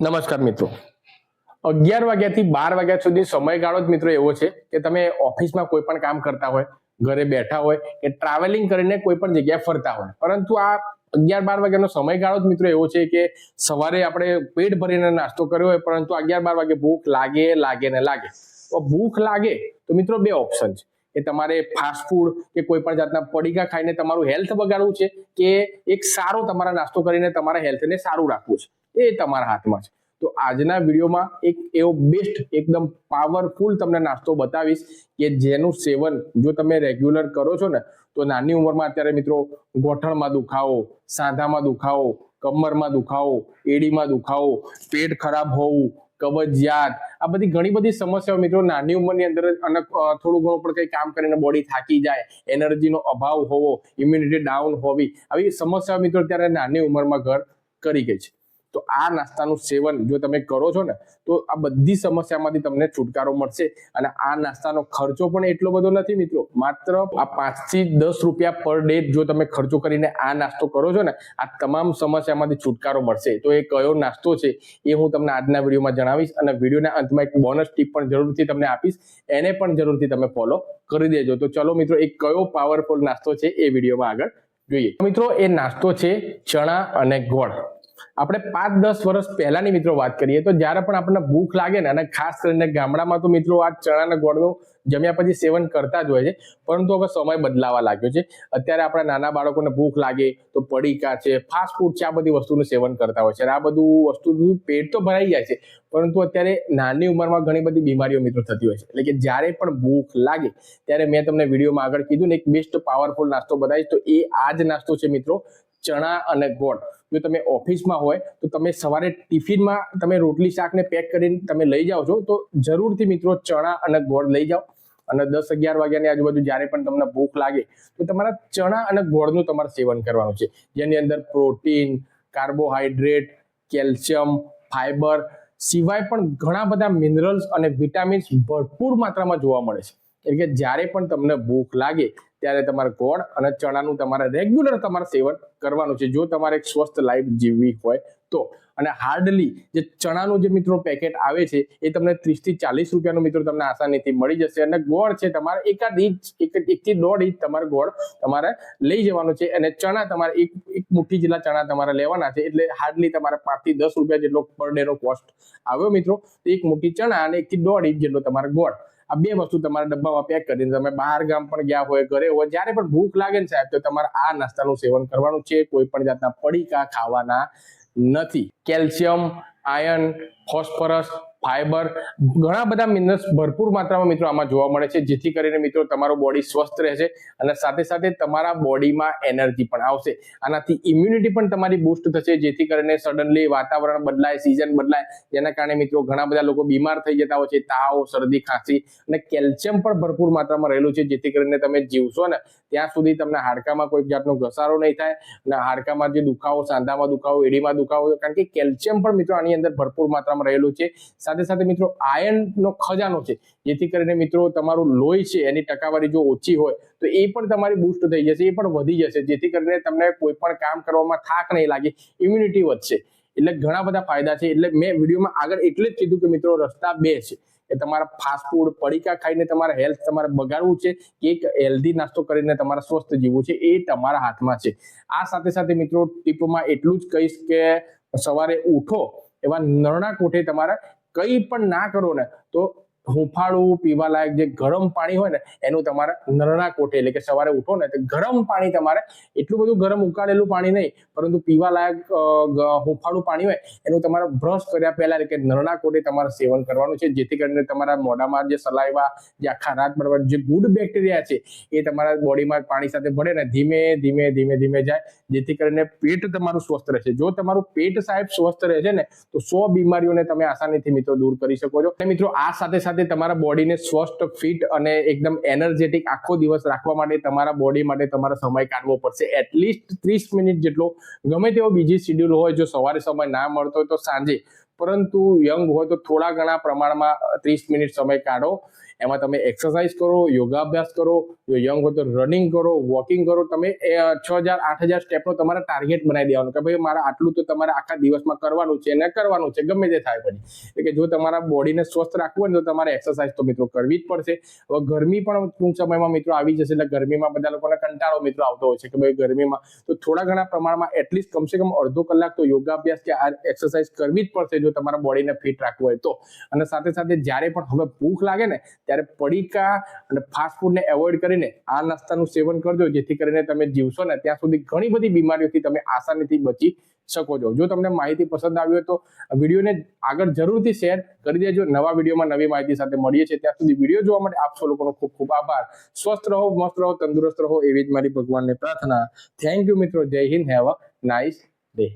નમસ્કાર મિત્રો. અગિયાર વાગ્યાથી બાર વાગ્યા સુધી સમયગાળો જ મિત્રો એવો છે કે તમે ઓફિસમાં કોઈ પણ કામ કરતા હોય, ઘરે બેઠા હોય કે ટ્રાવેલિંગ કરીને કોઈ પણ જગ્યાએ ફરતા હોય. પરંતુ આ અગિયાર બાર વાગ્યાનો સમયગાળો જ મિત્રો એવો છે કે સવારે આપણે પેટ ભરીને નાસ્તો કર્યો હોય, પરંતુ અગિયાર બાર વાગે ભૂખ લાગે લાગે ને લાગે. તો ભૂખ લાગે તો મિત્રો બે ઓપ્શન છે. કે તમારે ફાસ્ટ ફૂડ કે કોઈ પણ જાતના પડીકા ખાઈને તમારું હેલ્થ બગાડવું છે કે એક સારો તમારા નાસ્તો કરીને તમારા હેલ્થને સારું રાખવું છે. એ તમારા હાથમાં છે. તો આજના વિડીયોમાં એક એવો બેસ્ટ એકદમ પાવરફુલ તમને નાસ્તો બતાવીશ કે જેનું સેવન જો તમે રેગ્યુલર કરો છો ને, તો નાની ઉંમરમાં અત્યારે મિત્રો ગોઠણમાં દુખાવો, સાંધામાં દુખાવો, કમરમાં દુખાવો, એડીમાં દુખાવો, પેટ ખરાબ હોવું, કબજિયાત, આ બધી ઘણી બધી સમસ્યાઓ મિત્રો નાની ઉંમરની અંદર અને થોડું ઘણું પણ કંઈ કામ કરીને બોડી થાકી જાય એનર્જીનો અભાવ હોવો ઇમ્યુનિટી ડાઉન હોવી, આવી સમસ્યાઓ મિત્રો અત્યારે નાની ઉંમરમાં ઘર કરી ગઈ છે. તો આ નાસ્તાનું સેવન જો તમે કરો છો ને, તો આ બધી સમસ્યામાંથી તમને છુટકારો મળશે અને આ નાસ્તાનો ખર્ચો પણ એટલો બધો નથી મિત્રો. માત્ર આ પાંચથી દસ રૂપિયા પર ડે જો તમે ખર્ચો કરીને આ નાસ્તો કરો છો ને, આ તમામ સમસ્યામાંથી છુટકારો મળશે. તો એ કયો નાસ્તો છે એ હું તમને આજના વિડીયોમાં જણાવીશ અને વિડીયોના અંતમાં એક બોનસ ટીપ પણ જરૂરથી તમને આપીશ. એને પણ જરૂરથી તમે ફોલો કરી દેજો. તો ચલો મિત્રો, એ કયો પાવરફુલ નાસ્તો છે એ વિડીયોમાં આગળ જોઈએ. મિત્રો, એ નાસ્તો છે ચણા અને ગોળ. આપણે પાંચ, દસ વર્ષ પહેલાની મિત્રો વાત કરીએ તો જ્યારે પણ આપણને ભૂખ લાગે ને, અને ખાસ કરીને ગામડામાં તો મિત્રો આ ચણાના ગોળનું જમ્યા પછી સેવન કરતા જ હોય છે, પરંતુ હવે સમય બદલાવા લાગ્યો છે. અત્યારે આપણા નાના બાળકોને ભૂખ લાગે તો પડીકા છે ફાસ્ટ ફૂડ છે, આ બધી વસ્તુનું સેવન કરતા હોય છે. અને આ બધું વસ્તુ પેટ તો ભરાઈ જાય છે, પરંતુ અત્યારે નાની ઉંમરમાં ઘણી બધી બીમારીઓ મિત્રો થતી હોય છે. એટલે કે જ્યારે પણ ભૂખ લાગે, ત્યારે મેં તમને વિડીયોમાં આગળ કીધું ને, એક બેસ્ટ પાવરફુલ નાસ્તો બતાવીશ. તો એ આ જ નાસ્તો છે મિત્રો ચણા અને ગોળ. જો તમે ઓફિસમાં હોય, તો તમે સવારે ટિફિનમાં તમે રોટલી શાકને પેક કરીને તમે લઈ જાઓ છો, તો જરૂરથી મિત્રો ચણા અને ગોળ લઈ જાઓ. અને દસ અગિયાર વાગ્યાની આજુબાજુ જ્યારે પણ તમને ભૂખ લાગે, તો તમારા ચણા અને ગોળનું તમારે સેવન કરવાનું છે. જેની અંદર પ્રોટીન, કાર્બોહાઈડ્રેટ, કેલ્શિયમ, ફાઈબર સિવાય પણ ઘણા બધા મિનરલ્સ અને વિટામિન્સ ભરપૂર માત્રામાં જોવા મળે છે. એટલે કે જ્યારે પણ તમને ભૂખ લાગે ત્યારે તમારે ગોળ અને ચણાનું તમારે રેગ્યુલર તમારે સેવન કરવાનું છે. જો તમારે એક સ્વસ્થ લાઈફ જીવવી હોય તો. અને હાર્ડલી જે ચણાનું જે મિત્રો પેકેટ આવે છે, એ તમને ત્રીસથી ચાલીસ રૂપિયાનું મિત્રો તમને આસાનીથી મળી જશે. અને ગોળ છે, તમારે એકાદ ઇંચ, એક એકથી દોઢ ઇંચ તમારે ગોળ તમારે લઈ જવાનું છે. અને ચણા તમારે એક એક મુઠ્ઠી જેટલા ચણા તમારે લેવાના છે, એટલે હાર્ડલી તમારે પાંચથી દસ રૂપિયા જેટલો પર ડેનો કોસ્ટ આવ્યો મિત્રો. એક મુઠ્ઠી ચણા અને એક થી દોઢ ઇંચ જેટલો તમારે ગોળ. આ બે વસ્તુ તમારા ડબ્બામાં પેક કરીને તમે બહાર ગામ પણ ગયા હોય, ઘરે હોય, જ્યારે પણ ભૂખ લાગે ને સાહેબ, તો તમારે આ નાસ્તાનું સેવન કરવાનું છે. કોઈ પણ જાતના પડીકા ખાવાના નથી. કેલ્શિયમ આયર્ન ફોસ્ફરસ ફાઈબર ઘણા બધા મિનરલ્સ ભરપૂર માત્રામાં મિત્રો આમાં જોવા મળે છે, જેથી કરીને મિત્રો તમારું બોડી સ્વસ્થ રહેશે અને સાથે સાથે તમારા બોડીમાં એનર્જી પણ આવશે. આનાથી ઇમ્યુનિટી પણ તમારી બૂસ્ટ થશે, જેથી કરીને સડનલી વાતાવરણ બદલાય સિઝન બદલાય. જેના કારણે મિત્રો ઘણા બધા લોકો બીમાર થઈ જતા હોય છે, તાવ, શરદી, ખાંસી અને કેલ્શિયમ પણ ભરપૂર માત્રામાં રહેલું છે, જેથી કરીને તમે જીવશો ને, ત્યાં સુધી તમને હાડકામાં કોઈ જાતનો ઘસારો નહીં થાય અને હાડકામાં જે દુખાવો, સાંધામાં દુખાવો, એડીમાં દુખાવો, કારણ કે કેલ્શિયમ પણ મિત્રો આની અંદર ભરપૂર માત્રામાં રહેલું છે. સાથે સાથે સાથે મિત્રો આયર્નનો ખજાનો છે. જેથી કરીને મિત્રો તમારું લોહી છે, એની ટકાવારી જો ઓછી હોય, તો એ પણ તમારી બૂસ્ટ થઈ જશે, એ પણ વધી જશે. જેથી કરીને તમને કોઈ પણ કામ કરવામાં થાક નહીં લાગે ઇમ્યુનિટી વધશે. એટલે ઘણા બધા ફાયદા છે. એટલે મેં વિડીયોમાં આગળ એટલે જ કીધું કે મિત્રો રસ્તા બે છે. કે તમારા ફાસ્ટ ફૂડ પડીકા ખાઈને તમારા હેલ્થ તમારે બગાડવું છે કે એક હેલ્ધી નાસ્તો કરીને તમારે સ્વસ્થ જીવવું છે, એ તમારા હાથમાં છે. આ સાથે સાથે મિત્રો ટીપમાં એટલું જ કહીશ કે સવારે ઉઠો એવા નરણા કોઠે તમારે કંઈ પણ ના કરો ને તો હુંફાળું પીવા લાયક જે ગરમ પાણી હોય ને, એનું તમારે નરણા કોઠે એટલે કે સવારે ઉઠો ને, તો ગરમ પાણી તમારે, એટલું બધું ગરમ ઉકાળેલું પાણી નહીં, પરંતુ પીવા લાયક હુંફાળું પાણી હોય, એનું તમારે બ્રશ કર્યા પહેલા એટલે કે નરણા કોઠે તમારે સેવન કરવાનું છે, જેથી કરીને તમારા મોઢામાં જે સલાઈવા, જે આખા રાત બરાબર જે ગુડ બેક્ટેરિયા છે, એ તમારા બોડીમાં પાણી સાથે ભળે ને, ધીમે ધીમે ધીમે ધીમે જાય, જેથી કરીને પેટ તમારું સ્વસ્થ રહેશે. જો તમારું પેટ સાહેબ સ્વસ્થ રહેશે ને, તો સો બીમારીઓને તમે આસાનીથી મિત્રો દૂર કરી શકો છો. મિત્રો, આ સાથે સાથે તમારા બોડીને સ્વસ્થ, ફિટ અને એકદમ એનર્જેટિક આખો દિવસ રાખવા માટે તમારા બોડી માટે તમારા સમય કાઢવો પડશે. એટલીસ્ટ ત્રીસ મિનિટ જેટલો ગમે તેવો બીજી શિડ્યુલ હોય, જો સવારે સમય ના મળતો હોય તો સાંજે પરંતુ યંગ હોય તો થોડા ઘણા પ્રમાણમાં ત્રીસ મિનિટ સમય કાઢો. એમાં તમે એક્સરસાઇઝ કરો, યોગાભ્યાસ કરો, જો યંગ હોય તો રનિંગ કરો વોકિંગ કરો. તમે છ હજાર, આઠ હજાર સ્ટેપનો તમારે ટાર્ગેટ બનાવી દેવાનું કે ભાઈ મારે આટલું તો તમારે આખા દિવસમાં કરવાનું છે અને કરવાનું છે, ગમે તે થાય પછી એટલે કે જો તમારા બોડીને સ્વસ્થ રાખવું હોય તો તમારે એક્સરસાઇઝ તો મિત્રો કરવી જ પડશે. હવે ગરમી પણ ટૂંક સમયમાં મિત્રો આવી જશે એટલે ગરમીમાં બધા લોકોને કંટાળો મિત્રો આવતો હોય છે કે ભાઈ ગરમીમાં તો થોડા ઘણા પ્રમાણમાં એટલીસ્ટ કમસે કમ અડધો કલાક તો યોગાભ્યાસ કે આ એક્સરસાઇઝ કરવી જ પડશે જો તમારા બોડીને ફિટ રાખવું હોય તો. અને સાથે સાથે જ્યારે પણ હવે ભૂખ લાગે ને, ત્યારે પડીકા અને ફાસ્ટ ફૂડને એવોઇડ કરીને આ નાસ્તાનું સેવન કરજો, જેથી કરીને તમે જીવશો ને, ત્યાં સુધી ઘણી બધી બીમારીઓથી તમે આસાનીથી બચી શકો છો. જો તમને માહિતી પસંદ આવી હોય તો વિડીયોને આગળ જરૂરથી શેર કરી દેજો. નવા વિડીયોમાં નવી માહિતી સાથે મળીએ છીએ. ત્યાં સુધી વીડિયો જોવા માટે આપ સૌ લોકોનો ખૂબ ખૂબ આભાર. સ્વસ્થ રહો, મસ્ત રહો, તંદુરસ્ત રહો, એવી જ મારી ભગવાનને પ્રાર્થના. થેન્ક યુ મિત્રો. Jai Hind. Have a nice day